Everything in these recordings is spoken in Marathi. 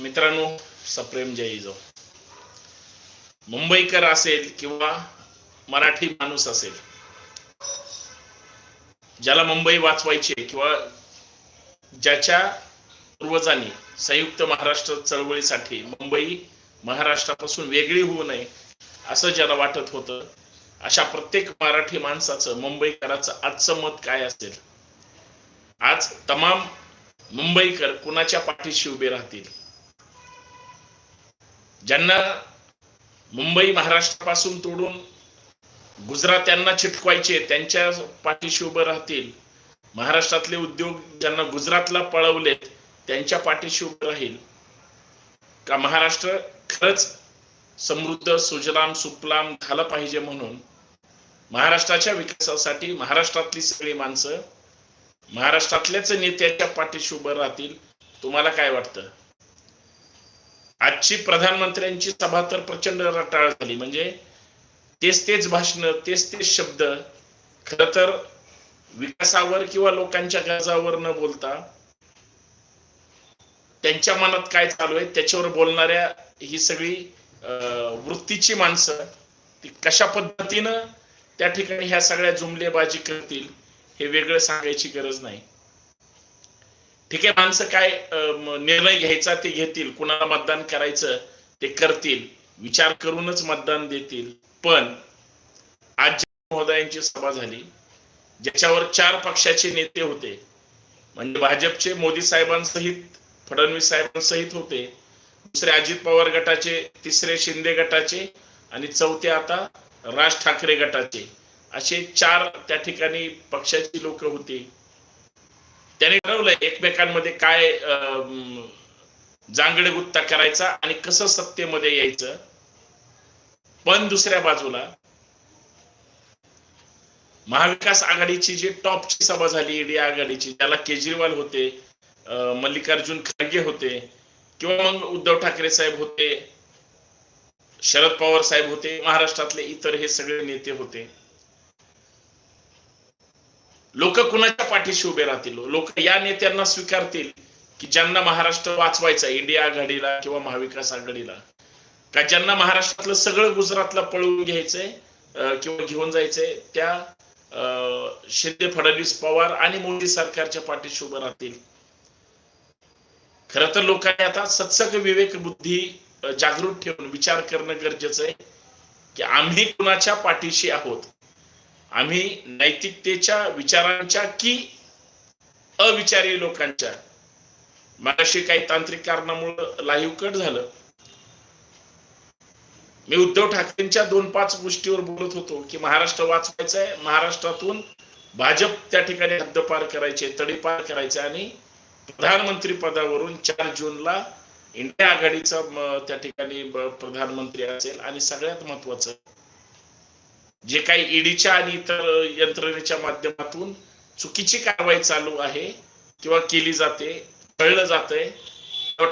मित्रांनो सप्रेम जय जो मुंबईकर असेल किंवा मराठी माणूस असेल ज्याला मुंबई वाचवायची किंवा ज्याच्या पूर्वजांनी संयुक्त महाराष्ट्र चळवळीसाठी मुंबई महाराष्ट्रापासून वेगळी होऊ नये असं ज्याला वाटत होतं अशा प्रत्येक मराठी माणसाचं मुंबईकराचं आजचं मत काय असेल? आज तमाम मुंबईकर कुणाच्या पाठीशी उभे राहतील? ज्यांना मुंबई महाराष्ट्रापासून तोडून गुजरात त्यांना चिटकवायचे त्यांच्या पाठीशी उभं राहतील. महाराष्ट्रातले उद्योग ज्यांना गुजरातला पळवलेत त्यांच्या पाठीशी उभं राहील. का महाराष्ट्र खरंच समृद्ध सुजलाम सुफलाम झालं पाहिजे म्हणून? महाराष्ट्राच्या विकासासाठी महाराष्ट्रातली सगळी माणसं महाराष्ट्रातल्याच नेत्याच्या पाठीशी उभं राहतील. तुम्हाला काय वाटतं? आजची प्रधानमंत्र्यांची सभा तर प्रचंड रटाळ झाली. म्हणजे तेच तेच भाषण तेच तेच शब्द खर तर विकासावर किंवा लोकांच्या गरजावर न बोलता त्यांच्या मनात काय चालू आहे त्याच्यावर बोलणाऱ्या ही सगळी वृत्तीची माणसं ती कशा पद्धतीनं त्या ठिकाणी ह्या सगळ्या जुमलेबाजी करतील हे वेगळं सांगायची गरज नाही. ठीक आहे माणसं काय निर्णय घ्यायचा ते घेतील कुणाला मतदान करायचं ते करतील विचार करूनच मतदान देतील. पण आज महोदयांची सभा झाली ज्याच्यावर चार पक्षाचे नेते होते. म्हणजे भाजपचे मोदी साहेबांसहित फडणवीस साहेबांसहित होते. दुसरे अजित पवार गटाचे तिसरे शिंदे गटाचे आणि चौथे आता राज ठाकरे गटाचे. असे चार त्या ठिकाणी पक्षाची लोक होती. त्याने ठरवलं एकमेकांमध्ये काय जांगडे गुत्ता करायचा आणि कसं सत्तेमध्ये यायचं. पण दुसऱ्या बाजूला महाविकास आघाडीची जी टॉपची सभा झाली ईडी आघाडीची त्याला केजरीवाल होते मल्लिकार्जुन खरगे होते किंवा मग उद्धव ठाकरे साहेब होते शरद पवार साहेब होते महाराष्ट्रातले इतर हे सगळे नेते होते. लोक कुणाच्या पाठीशी उभे राहतील? लोक या नेत्यांना स्वीकारतील की ज्यांना महाराष्ट्र वाचवायचा इंडिया आघाडीला किंवा महाविकास आघाडीला? का ज्यांना महाराष्ट्रातलं सगळं गुजरातला पळवून घ्यायचंय किंवा घेऊन जायचंय त्या अं, शिंदे फडणवीस पवार आणि मोदी सरकारच्या पाठीशी उभं राहतील? खर तर लोकांनी आता सत्सग विवेक बुद्धी जागृत ठेवून विचार करणं गरजेचं आहे की आम्ही कुणाच्या पाठीशी आहोत? आम्ही नैतिकतेच्या विचारांच्या की अविचारी लोकांच्या? मगाशी काही तांत्रिक कारणामुळे लाईव्ह कट झालं. मी उद्धव ठाकरेंच्या दोन पाच गोष्टीवर बोलत होतो की महाराष्ट्र वाचवायचा आहे महाराष्ट्रातून भाजप त्या ठिकाणी हद्दपार करायचे तडीपार करायचे आणि प्रधानमंत्री पदावरून चार जूनला इंडिया आघाडीचा त्या ठिकाणी प्रधानमंत्री असेल आणि सगळ्यात महत्वाचं जे काही ईडीच्या आणि इतर यंत्रणेच्या माध्यमातून चुकीची कारवाई चालू आहे किंवा केली जाते कळलं जातंय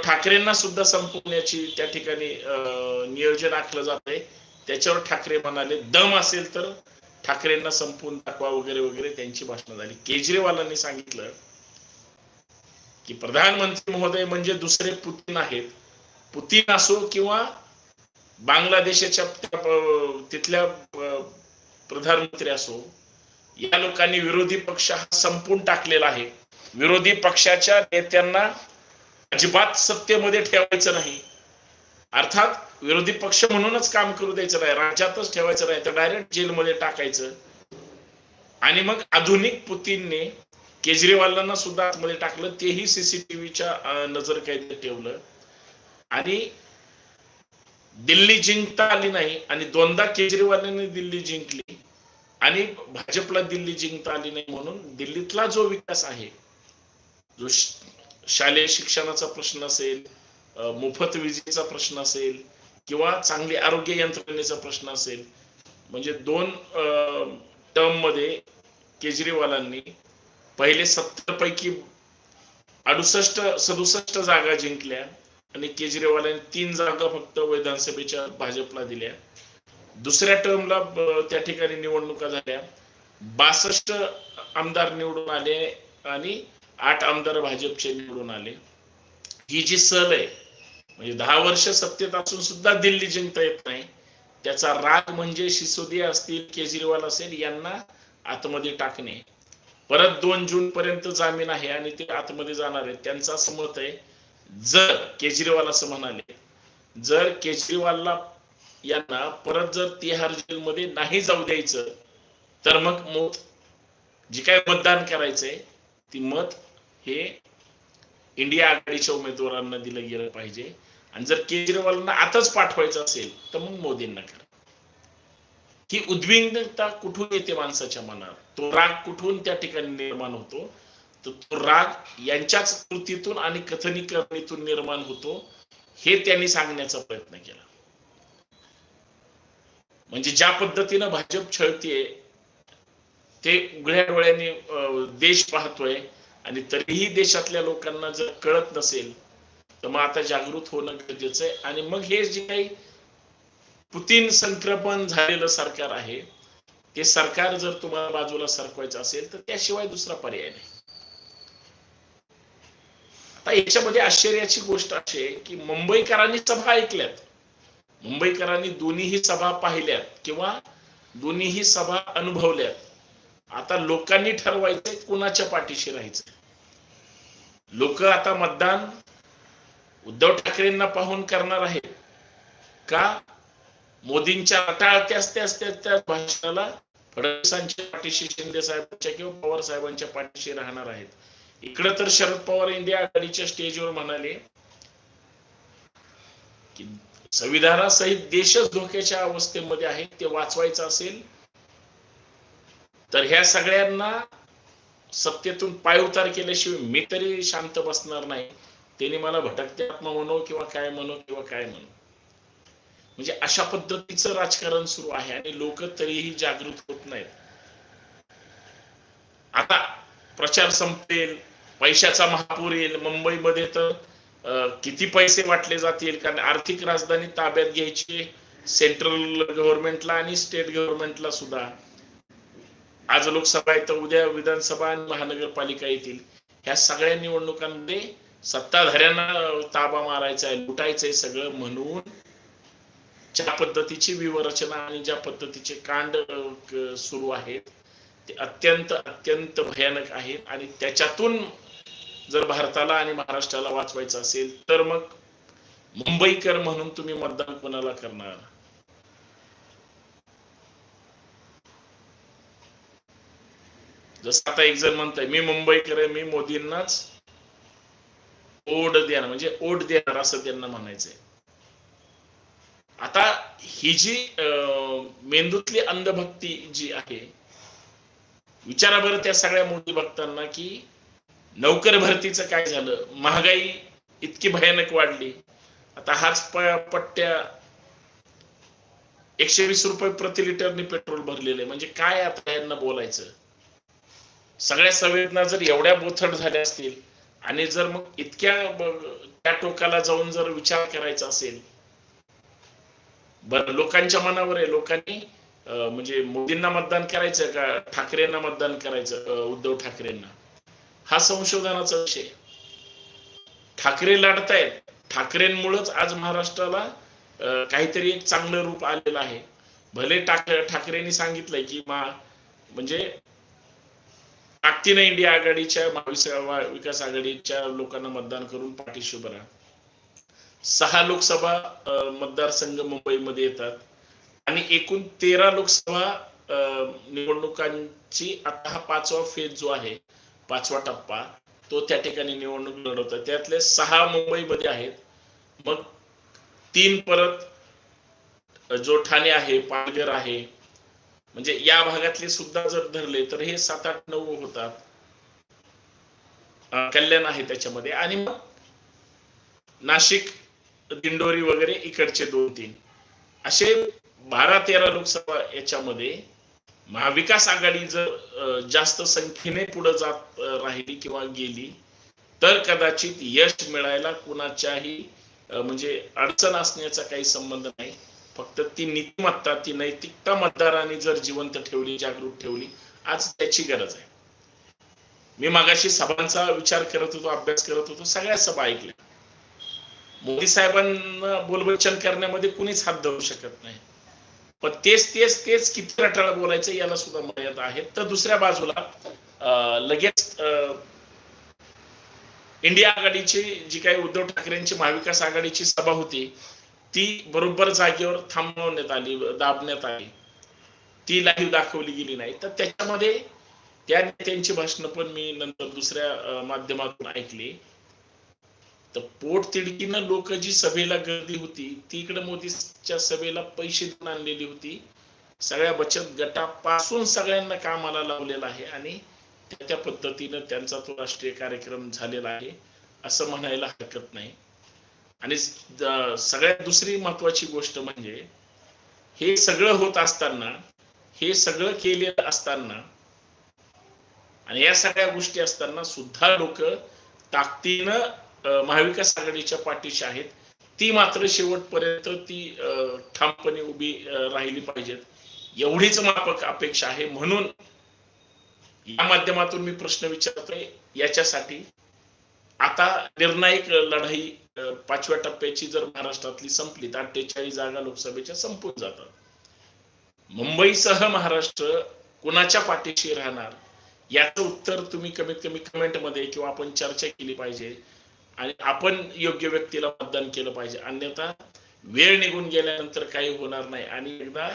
ठाकरेंना सुद्धा संपवण्याची त्या ठिकाणी नियोजन आखलं जातंय. त्याच्यावर ठाकरे म्हणाले दम असेल तर ठाकरेंना संपवून दाखवा वगैरे वगैरे त्यांची भाषणं झाली. केजरीवालांनी सांगितलं की प्रधानमंत्री महोदय म्हणजे दुसरे पुतीन आहेत. पुतीन असो किंवा बांगलादेशाच्या तिथल्या प्रधानमंत्री असो या लोकांनी विरोधी पक्ष हा संपून टाकलेला आहे. विरोधी पक्षाच्या नेत्यांना अजिबात सत्तेमध्ये ठेवायचं नाही. अर्थात विरोधी पक्ष म्हणूनच काम करू द्यायचं नाही राज्यातच ठेवायचं नाही तर डायरेक्ट जेलमध्ये टाकायचं. आणि मग आधुनिक पुतीनने केजरीवालांना सुद्धा आतमध्ये टाकलं तेही सीसीटीव्हीच्या नजर कैद ठेवलं. आणि दिल्ली जिंकता आली नाही आणि दोनदा केजरीवालांनी दिल्ली जिंकली. आणि भाजपला दिल्ली जिंकता आली नाही म्हणून दिल्लीतला जो विकास आहे जो शालेय शिक्षणाचा प्रश्न असेल मोफत विजेचा प्रश्न असेल किंवा चांगली आरोग्य यंत्रणेचा प्रश्न असेल म्हणजे दोन टर्ममध्ये केजरीवालांनी पहिले सत्तर पैकी अडुसष्ट सदुसष्ट जागा जिंकल्या आणि केजरीवालांनी तीन जागा फक्त विधानसभेच्या भाजपला दिल्या. दुसऱ्या टर्मला त्या ठिकाणी निवडणुका झाल्या. बासष्ट आमदार निवडून आले आणि आठ आमदार भाजपचे निवडून आले. ही जी सल आहे म्हणजे दहा वर्ष सत्तेत असून सुद्धा दिल्ली जिंकता येत नाही. त्याचा राग म्हणजे सिसोदिया असतील केजरीवाल असेल यांना आतमध्ये टाकणे. परत दोन जून पर्यंत जामीन आहे आणि ते आतमध्ये जाणार आहेत. त्यांचं असं मत आहे जर केजरीवाल असं म्हणाले जर केजरीवालला यांना परत जर तिहार जेलमध्ये नाही जाऊ द्यायचं तर मग मत जे काय मतदान करायचंय ती मत हे इंडिया आघाडीच्या उमेदवारांना दिलं गेलं पाहिजे. आणि जर केजरीवालांना आताच पाठवायचं असेल तर मग मोदींना करा. ही उद्विग्नता कुठून येते माणसाच्या मनात तो राग कुठून त्या ठिकाणी निर्माण होतो? तर तो राग यांच्याच कृतीतून आणि कथनीकरणीतून निर्माण होतो हे त्यांनी सांगण्याचा प्रयत्न केला. म्हणजे ज्या पद्धतीनं भाजप छळतीये ते उघड्या डोळ्याने देश पाहतोय आणि तरीही देशातल्या लोकांना जर कळत नसेल तर मग आता जागृत होणं गरजेचं आहे. आणि मग हे जे काही पुतीन संक्रमण झालेलं सरकार आहे ते सरकार जर तुम्हाला बाजूला सरकवायचं असेल तर त्याशिवाय दुसरा पर्याय नाही. आता याच्यामध्ये आश्चर्याची गोष्ट अशी आहे की मुंबईकरांनी सभा ऐकल्यात. मुंबईकरांनी दोन्हीही सभा पाहिल्यात किंवा दोन्हीही सभा अनुभवल्यात. आता लोकांनी ठरवायचंय कुणाच्या पाठीशी राहायचं लोक आता मतदान उद्धव ठाकरेंना पाहून करणार आहेत. का? मोदींच्या अटाळत्याच त्याच त्या भाषणाला फडणवीसांच्या पाठीशी शिंदे साहेबांच्या किंवा पवार साहेबांच्या पाठीशी राहणार आहेत. इकडं तर शरद पवार इंडिया आघाडीच्या स्टेजवर म्हणाले की संविधानासहित देशच धोक्याच्या अवस्थेमध्ये आहे ते वाचवायचं असेल तर ह्या सगळ्यांना सत्तेतून पायउतार केल्याशिवाय मी तरी शांत बसणार नाही. त्यांनी मला भटकते आत्मा म्हणो किंवा काय म्हणो किंवा काय म्हणो. म्हणजे अशा पद्धतीचं राजकारण सुरू आहे आणि लोक तरीही जागृत होत नाहीत. आता प्रचार संपेल पैशाचा महापूर येईल मुंबईमध्ये तर किती पैसे वाटले जातील? कारण आर्थिक राजधानी ताब्यात घ्यायची सेंट्रल गव्हर्नमेंटला आणि स्टेट गव्हर्नमेंटला सुद्धा. आज लोकसभा आहे तर उद्या विधानसभा आणि महानगरपालिका येतील. ह्या सगळ्या निवडणुकांमध्ये सत्ताधाऱ्यांना ताबा मारायचा आहे लुटायचं आहे सगळं म्हणून ज्या पद्धतीची विवरचना आणि ज्या पद्धतीचे कांड सुरू आहेत ते अत्यंत अत्यंत भयानक आहेत. आणि त्याच्यातून जर भारताला आणि महाराष्ट्राला वाचवायचं असेल तर मग मुंबईकर म्हणून तुम्ही मतदान कोणाला करणार? जसं आता एक जण म्हणताय मी मुंबईकर मी मोदींनाच ओढ देणार म्हणजे ओढ देणार असं त्यांना म्हणायचंय. आता ही जी अं, मेंदूतली अंधभक्ती जी आहे विचारा बरं त्या सगळ्या मोदी भक्तांना की नोकर भरतीचं काय झालं? महागाई इतकी भयानक वाढली. आता हाच पट्ट्या एकशे वीस रुपये प्रति लिटरने पेट्रोल भरलेले म्हणजे काय आता यांना बोलायचं? सगळ्या संवेदना जर एवढ्या बोथट झाल्या असतील आणि जर मग इतक्या त्या टोकाला जाऊन जर विचार करायचा असेल बरं लोकांच्या मनावर आहे. लोकांनी म्हणजे मोदींना मतदान करायचं का? ठाकरेंना मतदान करायचं? उद्धव ठाकरेंना. हा संशोधनाचा विषय. ठाकरे लढतायत. ठाकरेंमुळेच आज महाराष्ट्राला काहीतरी एक चांगलं रूप आलेलं आहे. भले ठाकरेंनी सांगितलंय की मा म्हणजे ताकदीनं इंडिया आघाडीच्या महाविस- विकास आघाडीच्या लोकांना मतदान करून पाठीशी उभं राहा. सहा लोकसभा मतदारसंघ मुंबईमध्ये येतात. आणि एकूण तेरा लोकसभा निवडणुकांची आता हा पाचवा फेज जो आहे पाचवा टप्पा तो त्या ठिकाणी निवडणूक लढवतात. त्यातले सहा मुंबईमध्ये आहेत. मग तीन परत जो ठाणे आहे पालघर आहे म्हणजे या भागातले सुद्धा जर धरले तर हे सात आठ नऊ होतात. कल्याण आहे त्याच्यामध्ये. आणि मग नाशिक दिंडोरी वगैरे इकडचे दोन तीन असे बारा तेरा लोकसभा याच्यामध्ये महाविकास आघाडी जर जास्त संख्येने पुढे जात राहिली किंवा गेली तर कदाचित यश मिळायला कुणाच्याही म्हणजे अडचण असण्याचा काही संबंध नाही. फक्त ती नीतिमत्ता ती नैतिकता मतदारांनी जर जिवंत ठेवली जागृत ठेवली आज त्याची गरज आहे. मी मागाशी सभांचा विचार करत होतो अभ्यास करत होतो सगळ्या सभा ऐकल्या. मोदी साहेबांना बोलबच्चन करण्यामध्ये कुणीच हात धरू शकत नाही. पण तेच तेच तेच किती रटाळ बोलायचं याला सुद्धा मर्यादा आहे. तर दुसऱ्या बाजूला लगेच इंडिया आघाडीची जी काही उद्धव ठाकरेंची महाविकास आघाडीची सभा होती ती बरोबर जागेवर थांबवण्यात आली दाबण्यात आली. ती लाईव्ह दाखवली गेली नाही. तर त्याच्यामध्ये त्या नेत्यांची भाषणं पण मी नंतर दुसऱ्या माध्यमातून ऐकली. तर पोटतिडकीनं लोक जी सभेला गर्दी होती ती इकडे मोदीच्या सभेला पैसे देऊन आणलेली होती. सगळ्या बचत गटापासून सगळ्यांना कामाला लावलेलं आहे आणि त्या त्या पद्धतीनं त्यांचा तो राष्ट्रीय कार्यक्रम झालेला आहे असं म्हणायला हरकत नाही. आणि सगळ्यात दुसरी महत्वाची गोष्ट म्हणजे हे सगळं होत असताना हे सगळं केलेलं असताना आणि या सगळ्या गोष्टी असताना सुद्धा लोक ताकदीनं महाविकास आघाडीच्या पाठीशी आहेत. ती मात्र शेवटपर्यंत ती ठामपणे उभी राहिली पाहिजेत. एवढीच मापक अपेक्षा आहे. म्हणून या माध्यमातून मी प्रश्न विचारतोय. याच्यासाठी आता निर्णायक लढाई पाचव्या टप्प्याची जर महाराष्ट्रातली संपली तर अठ्ठेचाळीस जागा लोकसभेच्या संपून जातात. मुंबईसह महाराष्ट्र कुणाच्या पाठीशी राहणार? याचं उत्तर तुम्ही कमीत कमी कमेंटमध्ये किंवा आपण चर्चा केली पाहिजे. आणि आपण योग्य व्यक्तीला मतदान केलं पाहिजे. अन्यथा वेळ निघून गेल्यानंतर काही होणार नाही. आणि एकदा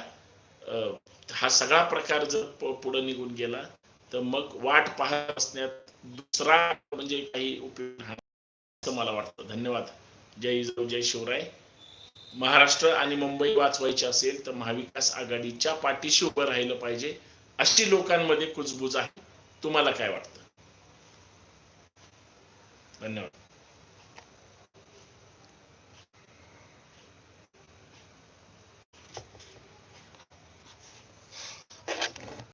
हा सगळा प्रकार जर पुढे निघून गेला तर मग वाट पाहत असण्यात दुसरा म्हणजे काही उपयोग असं मला वाटतं. धन्यवाद. जय जिजाऊ जय शिवराय. महाराष्ट्र आणि मुंबई वाचवायची असेल तर महाविकास आघाडीच्या पाठीशी उभं राहिलं पाहिजे. अशी लोकांमध्ये कुजबूज आहे. तुम्हाला काय वाटतं? धन्यवाद.